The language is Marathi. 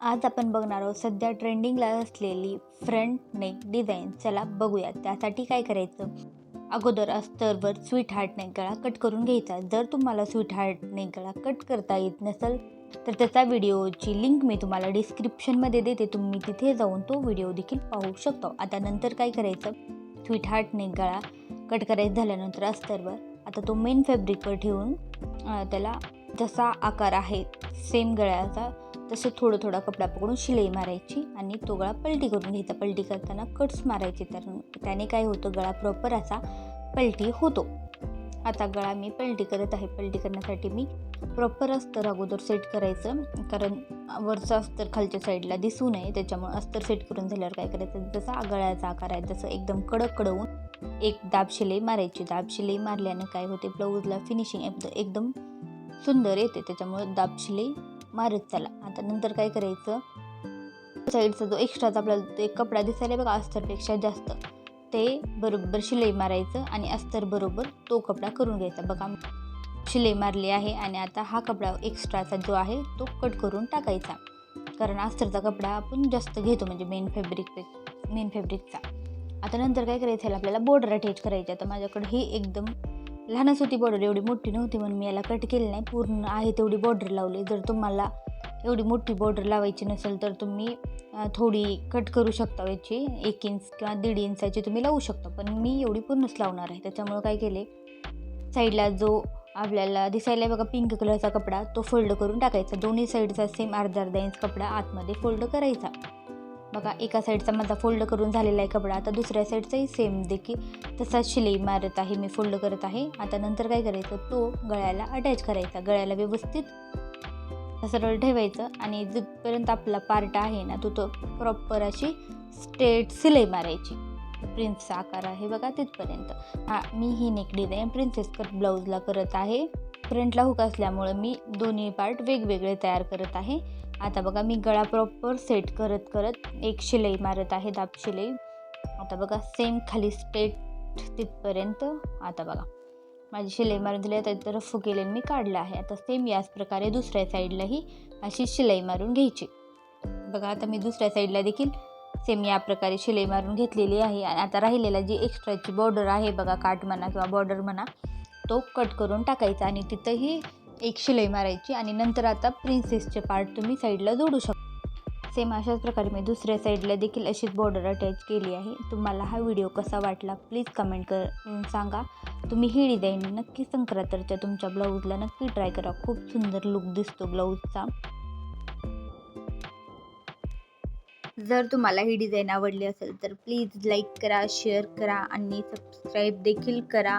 आज आपण बघणार आहोत सध्या ट्रेंडिंगला असलेली फ्रंट नेक डिझाईन. चला बघूया त्यासाठी काय करायचं. अगोदर अस्तरवर स्वीट हार्ट नेक गळा कट करून घ्यायचा. जर तुम्हाला स्वीट हार्ट नेक गळा कट करता येत नसेल तर त्याचा व्हिडिओची लिंक मी तुम्हाला डिस्क्रिप्शनमध्ये देते. तुम्ही तिथे जाऊन तो व्हिडिओ देखील पाहू शकतो. आता नंतर काय करायचं? स्वीट हार्ट नेक गळा कट करायचं झाल्यानंतर अस्तरवर आता तो मेन फॅब्रिकवर ठेवून त्याला जसा आकार आहे. सेम गळ्याचा तसं थोडं थोडा कपडा पकडून शिलाई मारायची आणि तो गळा पलटी करून घ्यायचा पलटी करताना कट्स मारायचे. तर त्याने काय होतं गळा प्रॉपर असा पलटी होतो. आता गळा मी पलटी करत आहे. पलटी करण्यासाठी मी प्रॉपर अस्तर अगोदर सेट करायचं. कारण वरचं अस्तर खालच्या साईडला दिसू नये त्याच्यामुळे अस्तर सेट करून झाल्यावर काय करायचं जसा गळ्याचा आकार आहे तसं एकदम कडक कडवून एक दाब शिलाई मारायची. दाब शिलाई मारल्यानं काय होते ब्लाऊजला फिनिशिंग एकदम सुंदर येते त्याच्यामुळे दाब शिलाई मारत चला. आता नंतर काय करायचं? साईडचा जो एक्स्ट्राचा आपल्याला ते एक कपडा दिसायला बघा अस्तरपेक्षा जास्त. ते बरोबर शिलाई मारायचं आणि अस्तर बरोबर तो कपडा करून घ्यायचा. बघा शिलाई मारली आहे आणि आता हा कपडा एक्स्ट्राचा जो आहे तो कट करून टाकायचा. कारण अस्तरचा कपडा आपण जास्त घेतो म्हणजे मेन फॅब्रिक मेन फॅब्रिकचा आता नंतर काय करायचं ह्याला आपल्याला बॉर्डर अटॅच करायची. आता माझ्याकडे ही एकदम लहानच होती बॉर्डर एवढी मोठी नव्हती म्हणून मी याला कट केली नाही. पूर्ण आहे तेवढी बॉर्डर लावली. जर तुम्हाला एवढी मोठी बॉर्डर लावायची नसेल तर तुम्ही थोडी कट करू शकता याची. एक इंच किंवा दीड इंचाची तुम्ही लावू शकता. पण मी एवढी पूर्णच लावणार आहे. त्याच्यामुळं काय केले साईडला जो आपल्याला दिसायला बघा पिंक कलरचा कपडा तो फोल्ड करून टाकायचा. दोन्ही साईडचा सेम अर्धा अर्धा इंच कपडा आतमध्ये फोल्ड करायचा. बघा एका साईडचा माझा फोल्ड करून झालेला आहे कपडा आता दुसऱ्या साईडचाही सेम देखील तसाच शिलाई मारत आहे मी फोल्ड करत आहे. आता नंतर काय करायचं? तो गळ्याला अटॅच करायचा. गळ्याला व्यवस्थित सरळ ठेवायचं आणि जिथपर्यंत आपला पार्ट आहे ना तो तो प्रॉपर अशी स्ट्रेट सिलाई मारायची. प्रिन्सचा आकार आहे बघा तिथपर्यंत. हा मी ही नेक डिझाईन प्रिन्सेस कट ब्लाऊजला करत आहे. फ्रंटला हुक असल्यामुळं मी दोन्ही पार्ट वेगवेगळे तयार करत आहे. आता बघा मी गळा प्रॉपर सेट करत करत एक शिलाई मारत आहे दाब शिलाई. आता बघा सेम खाली स्ट्रेट तिथपर्यंत. आता बघा माझी शिलाई मारून दिली आता इतर रफू मी काढलं आहे. आता सेम याच प्रकारे दुसऱ्या साईडलाही अशी शिलाई मारून घ्यायची. बघा आता मी दुसऱ्या साईडला देखील सेम या प्रकारे शिलाई मारून घेतलेली आहे. आणि आता राहिलेला जी एक्स्ट्राची बॉर्डर आहे बघा काट म्हणा किंवा बॉर्डर म्हणा तो कट करून टाकायचा. आणि तिथंही एक शिलाई मारायची आणि नंतर आता प्रिन्सेसचे पार्ट तुम्ही साईडला जोडू शकता. सेम अशाच प्रकारे मी दुसऱ्या साईडला देखील अशीच बॉर्डर अटॅच केली आहे. तुम्हाला हा व्हिडिओ कसा वाटला प्लीज कमेंट कर सांगा. तुम्ही ही डिझाईन नक्की संक्रांतच्या तुमच्या ब्लाऊजला नक्की ट्राय करा. खूप सुंदर लुक दिसतो ब्लाऊजचा जर तुम्हाला ही डिझाईन आवडली असेल तर प्लीज लाईक करा शेअर करा आणि सबस्क्राईब देखील करा.